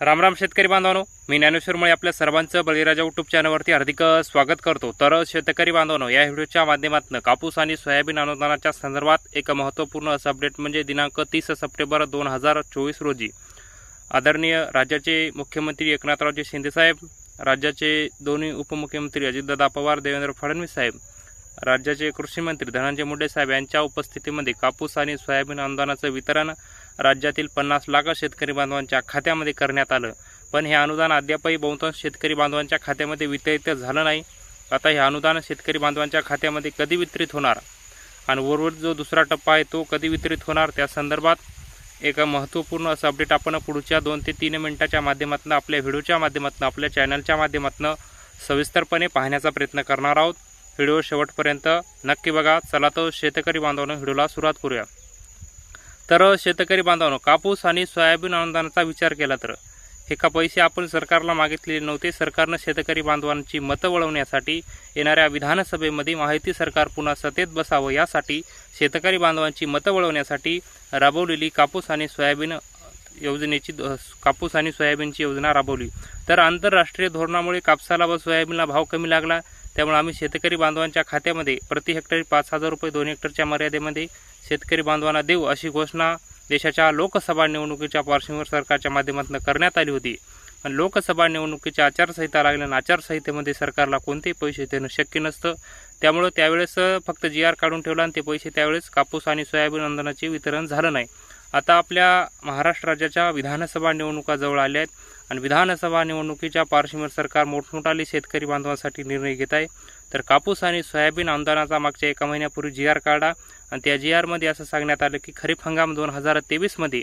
रामराम शेतकरी बांधवांनो मी ज्ञानेश्वरमुळे आपल्या सर्वांचं बळीराजा युट्यूब चॅनलवरती हार्दिक स्वागत करतो. तर शेतकरी बांधवांनो या व्हिडिओच्या माध्यमातून कापूस आणि सोयाबीन अनुदानाच्या संदर्भात एक महत्त्वपूर्ण असं अपडेट म्हणजे दिनांक तीस सप्टेंबर दोन हजार चोवीस रोजी. आदरणीय राज्याचे मुख्यमंत्री एकनाथरावजी शिंदेसाहेब राज्याचे दोन्ही उपमुख्यमंत्री अजितदादा पवार देवेंद्र फडणवीस साहेब राज्याचे कृषी मंत्री धनंजय मुंडे साहेब यांच्या उपस्थितीमध्ये कापूस आणि सोयाबीन अनुदानाचं वितरण राज्यातील पन्नास लाख शेतकरी बांधवांच्या खात्यामध्ये करण्यात आलं. पण हे अनुदान अद्यापही बहुतांश शेतकरी बांधवांच्या खात्यामध्ये वितरित झालं नाही. आता हे अनुदान शेतकरी बांधवांच्या खात्यामध्ये कधी वितरित होणार? आणि उर्वरित जो दुसरा टप्पा आहे तो कधी वितरित होणार? त्या संदर्भात एक महत्त्वपूर्ण असं अपडेट आपण पुढच्या दोन ते तीन मिनिटाच्या माध्यमातून आपल्या व्हिडिओच्या माध्यमातून आपल्या चॅनलच्या माध्यमातून सविस्तरपणे पाहण्याचा प्रयत्न करणार आहोत. व्हिडिओ शेवटपर्यंत नक्की बघा. चला तर शेतकरी बांधवांना व्हिडिओला सुरुवात करूया. तर शेतकरी बांधवांनो कापूस आणि सोयाबीन अनुदानाचा विचार केला तर? हे का पैसे आपण सरकारला मागितलेले नव्हते. सरकारनं शेतकरी बांधवांची मतं वळवण्यासाठी येणाऱ्या विधानसभेमध्ये माहिती सरकार पुन्हा सत्तेत बसावं यासाठी शेतकरी बांधवांची मतं वळवण्यासाठी राबवलेली कापूस आणि सोयाबीन योजनेची कापूस आणि सोयाबीनची योजना राबवली. तर आंतरराष्ट्रीय धोरणामुळे कापसाला व सोयाबीनला भाव कमी लागला. त्यामुळे आम्ही शेतकरी बांधवांच्या खात्यामध्ये प्रति हेक्टरी पाच हजार रुपये दोन हेक्टरच्या मर्यादेमध्ये शेतकरी बांधवांना देऊ अशी घोषणा देशाच्या लोकसभा निवडणुकीच्या पार्श्वभूमीवर सरकारच्या माध्यमातून करण्यात आली होती. पण लोकसभा निवडणुकीची आचारसंहिता लागल्यानं आचारसंहितेमध्ये सरकारला कोणतेही पैसे देणं शक्य नसतं. त्यामुळं त्यावेळेस फक्त जी आर काढून ठेवला आणि ते पैसे त्यावेळेस कापूस आणि सोयाबीन अनुदानाचे वितरण झालं नाही. आता आपल्या महाराष्ट्र राज्याच्या विधानसभा निवडणुका जवळ आल्या आहेत आणि विधानसभा निवडणुकीच्या पार्श्वभूमीवर सरकार मोठमोठाले शेतकरी बांधवांसाठी निर्णय घेत आहे. तर कापूस आणि सोयाबीन अनुदानाचा मागच्या एका महिन्यापूर्वी जी आर काढा आणि त्या जी आरमध्ये असं सांगण्यात आलं की खरीप हंगाम दोन हजार तेवीसमध्ये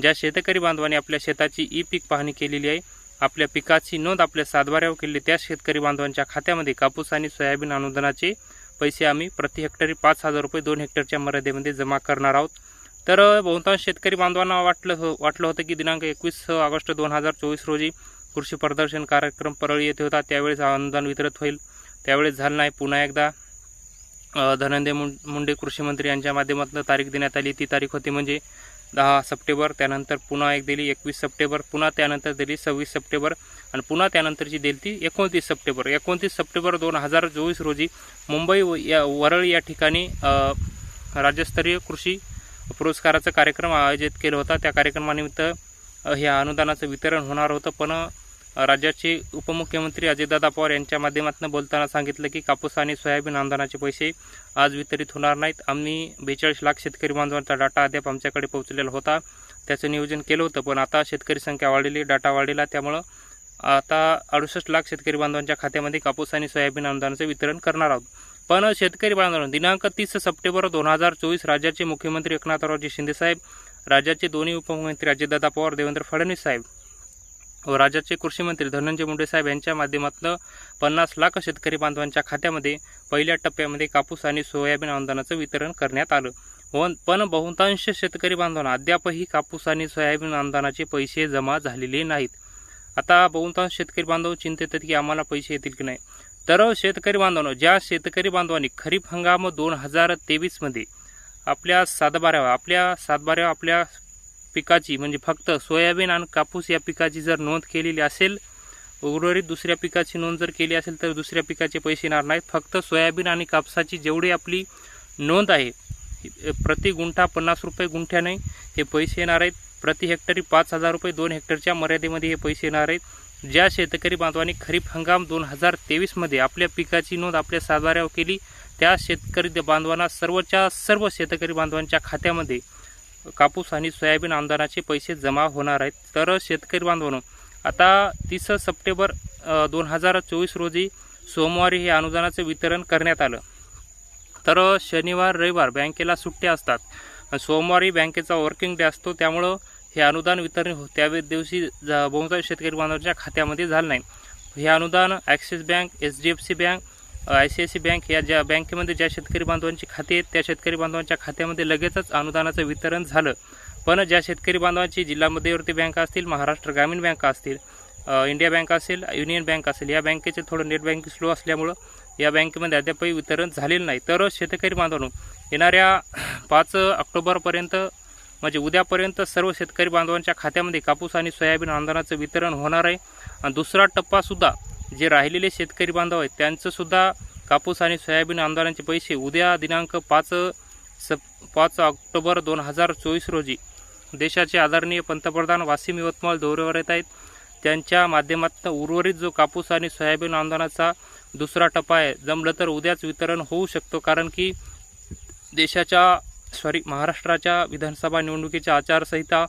ज्या शेतकरी बांधवांनी आपल्या शेताची ई पीक पाहणी केलेली आहे आपल्या पिकाची नोंद आपल्या सातबाऱ्यावर केली त्या शेतकरी बांधवांच्या खात्यामध्ये कापूस आणि सोयाबीन अनुदानाचे पैसे आम्ही प्रति हेक्टरी पाच हजार रुपये दोन हेक्टरच्या मर्यादेमध्ये जमा करणार आहोत. तर बहुतांश शेतकरी बांधवांना वाटलं हो वाटलं होतं की दिनांक एकवीस ऑगस्ट दोन हजार चोवीस रोजी कृषी प्रदर्शन कार्यक्रम परळी येथे होता. त्यावेळेस अनुदान वितरित होईल. त्यावेळेस झालं नाही. पुन्हा एकदा धनंजय मुंडे कृषी मंत्री यांच्या माध्यमातून तारीख देण्यात आली. ती तारीख होती म्हणजे दहा सप्टेंबर. त्यानंतर पुन्हा एक दिली एकवीस सप्टेंबर. पुन्हा त्यानंतर दिली सव्वीस सप्टेंबर. आणि पुन्हा त्यानंतरची दिली ती एकोणतीस सप्टेंबर. एकोणतीस सप्टेंबर दोन हजार चोवीस रोजी मुंबई या वरळ या ठिकाणी राज्यस्तरीय कृषी पुरस्काराचा कार्यक्रम आयोजित केला होता. त्या कार्यक्रमानिमित्त हे अनुदानाचं वितरण होणार होतं. पण राज्याचे उपमुख्यमंत्री अजितदादा पवार यांच्या माध्यमातून बोलताना सांगितलं की कापूस आणि सोयाबीन अनुदानाचे पैसे आज वितरित होणार नाहीत. आम्ही बेचाळीस लाख शेतकरी बांधवांचा डाटा अद्याप आमच्याकडे पोहोचलेला होता. त्याचं नियोजन केलं होतं पण आता शेतकरी संख्या वाढलेली डाटा वाढलेला त्यामुळं आता अडुसष्ट लाख शेतकरी बांधवांच्या खात्यामध्ये कापूस आणि सोयाबीन अनुदानाचं वितरण करणार आहोत. पण शेतकरी बांधवांनो दिनांक तीस सप्टेंबर दोन हजार चोवीस राज्याचे मुख्यमंत्री एकनाथरावजी शिंदेसाहेब राज्याचे दोन्ही उपमुख्यमंत्री अजितदादा पवार देवेंद्र फडणवीस साहेब व राज्याचे कृषी मंत्री धनंजय मुंडे साहेब यांच्या माध्यमातून पन्नास लाख शेतकरी बांधवांच्या खात्यामध्ये पहिल्या टप्प्यामध्ये कापूस आणि सोयाबीन अनुदानाचं वितरण करण्यात आलं. पण बहुतांश शेतकरी बांधवांना अद्यापही कापूस आणि सोयाबीन अनुदानाचे पैसे जमा झालेले नाहीत. आता बहुतांश शेतकरी बांधव चिंतेत आहेत की आम्हाला पैसे येतील की नाही. तर शेतकरी बांधवांनो ज्या शेतकरी बांधवांनी खरीप हंगाम दोन हजार तेवीसमध्ये आपल्या सातबाऱ्यावर आपल्या सातबाऱ्यावर आपल्या पिकाची म्हणजे फक्त सोयाबीन आणि कापूस या पिकाची जर नोंद केलेली असेल उर्वरित दुसऱ्या पिकाची नोंद जर केली असेल तर दुसऱ्या पिकाचे पैसे येणार नाहीत. फक्त सोयाबीन आणि कापसाची जेवढी आपली नोंद आहे प्रति गुंठा पन्नास रुपये गुंठ्याने हे पैसे येणार आहेत. प्रति हेक्टरी पाच हजार रुपये दोन हेक्टरच्या मर्यादेमध्ये हे पैसे येणार आहेत. ज्या शेतकरी बांधवांनी खरीप हंगाम दोन हजार तेवीसमध्ये आपल्या पिकाची नोंद आपल्या सातबाऱ्यावर केली त्या शेतकरी बांधवांना सर्वच्या सर्व शेतकरी बांधवांच्या खात्यामध्ये कापूस आणि सोयाबीन आमदानाचे पैसे जमा होणार आहेत. तर शेतकरी बांधवांनो आता तीस सप्टेंबर दोन हजार चोवीस रोजी सोमवारी हे अनुदानाचं वितरण करण्यात आलं. तर शनिवार रविवार बँकेला सुट्ट्या असतात. सोमवारी बँकेचा वर्किंग डे असतो त्यामुळं हे अनुदान वितरण हो दिवशी बहुतांश शेतकरी बांधवांच्या खात्यामध्ये झालं नाही. हे अनुदान Axis bank H D F C bank I C I C bank या ज्या बँकेमध्ये ज्या शेतकरी बांधवांची खाते आहेत त्या शेतकरी बांधवांच्या खात्यामध्ये लगेचच अनुदानाचं वितरण झालं. पण ज्या शेतकरी बांधवांची जिल्हा मध्यवर्ती बँका असतील महाराष्ट्र ग्रामीण बँका असतील इंडिया बँक असेल युनियन बँक असेल या बँकेचे थोडं नेट बँकिंग स्लो असल्यामुळं या बँकेमध्ये अद्यापही वितरण झालेलं नाही. तर शेतकरी बांधवांनो येणाऱ्या पाच ऑक्टोबरपर्यंत म्हणजे उद्यापर्यंत सर्व शेतकरी बांधवांच्या खात्यामध्ये कापूस आणि सोयाबीन अनुदानाचं वितरण होणार आहे. आणि दुसरा टप्पासुद्धा जे राहिलेले शेतकरी बांधव आहेत त्यांचंसुद्धा कापूस आणि सोयाबीन अनुदानाचे पैसे उद्या दिनांक पाच सप पाच ऑक्टोबर दोन हजार चोवीस रोजी देशाचे आदरणीय पंतप्रधान वासिम यवतमाळ दौऱ्यावर येत आहेत. त्यांच्या माध्यमातून उर्वरित जो कापूस आणि सोयाबीन अनुदानाचा दुसरा टप्पा आहे जमलं तर उद्याच वितरण होऊ शकतो. कारण की देशाच्या सॉरी महाराष्ट्राच्या विधानसभा निवडणुकीच्या आचारसंहिता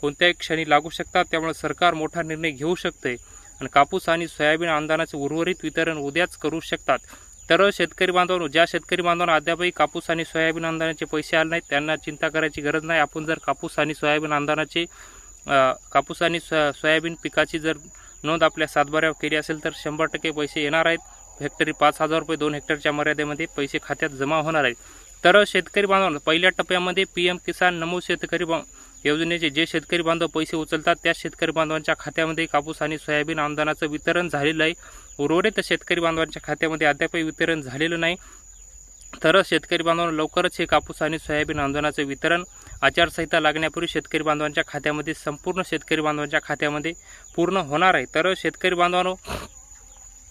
कोणत्याही क्षणी लागू शकतात त्यामुळे सरकार मोठा निर्णय घेऊ शकते आणि कापूस आणि सोयाबीन अनुदानाचे उर्वरित वितरण उद्याच करू शकतात. तर शेतकरी बांधवांनो ज्या शेतकरी बांधवांना अद्यापही कापूस आणि सोयाबीन अनुदानाचे पैसे आले नाहीत त्यांना चिंता करायची गरज नाही. आपण जर कापूस आणि सोयाबीन अनुदानाचे कापूस आणि सो सोयाबीन पिकाची जर नोंद आपल्या सातबाऱ्यावर केली असेल तर शंभर टक्के पैसे येणार आहेत. हेक्टरी पाच हजार रुपये दोन हेक्टरच्या मर्यादेमध्ये पैसे खात्यात जमा होणार आहेत. तर शेतकरी बांधवांना पहिल्या टप्प्यामध्ये पी एम किसान नमो शेतकरी बा योजनेचे जे शेतकरी बांधव पैसे उचलतात त्या शेतकरी बांधवांच्या खात्यामध्ये कापूस आणि सोयाबीन अनुदानाचं वितरण झालेलं आहे. उर्वरित शेतकरी बांधवांच्या खात्यामध्ये अद्यापही वितरण झालेलं नाही. तर शेतकरी बांधवांना लवकरच हे कापूस आणि सोयाबीन अनुदानाचं वितरण आचारसंहिता लागण्यापूर्वी शेतकरी बांधवांच्या खात्यामध्ये संपूर्ण शेतकरी बांधवांच्या खात्यामध्ये पूर्ण होणार आहे. तर शेतकरी बांधवांनो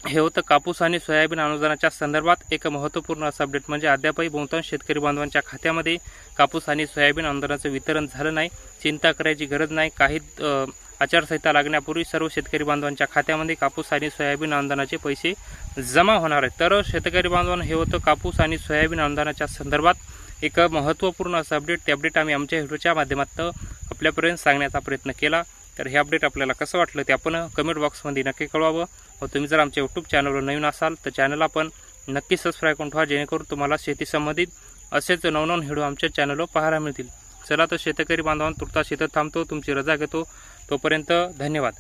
हे होतं कापूस आणि सोयाबीन अनुदानाच्या संदर्भात एक महत्त्वपूर्ण असं अपडेट म्हणजे अद्यापही बहुतांश शेतकरी बांधवांच्या खात्यामध्ये कापूस आणि सोयाबीन अनुदानाचं वितरण झालं नाही चिंता करायची गरज नाही. काही आचारसंहिता लागण्यापूर्वी सर्व शेतकरी बांधवांच्या खात्यामध्ये कापूस आणि सोयाबीन अनुदानाचे पैसे जमा होणार आहेत. तर शेतकरी बांधवांना हे होतं कापूस आणि सोयाबीन अनुदानाच्या संदर्भात एक महत्त्वपूर्ण असं अपडेट ते अपडेट आम्ही आमच्या व्हिडिओच्या माध्यमातून आपल्यापर्यंत सांगण्याचा प्रयत्न केला. तर हे अपडेट आपल्याला कसं वाटलं ते आपण कमेंट बॉक्समध्ये नक्की कळवावं. व तुम्ही जर आमच्या यूट्यूब चॅनलवर नवीन असाल तर चॅनल आपण नक्की सबस्क्राईब करून ठेवा जेणेकरून तुम्हाला शेती संबंधित असेच नवनवन व्हिडिओ आमच्या चॅनलवर पाहायला मिळतील. चला तर शेतकरी बांधवांना तुर्ता शेतात थांबतो तुमची रजा घेतो. तोपर्यंत धन्यवाद.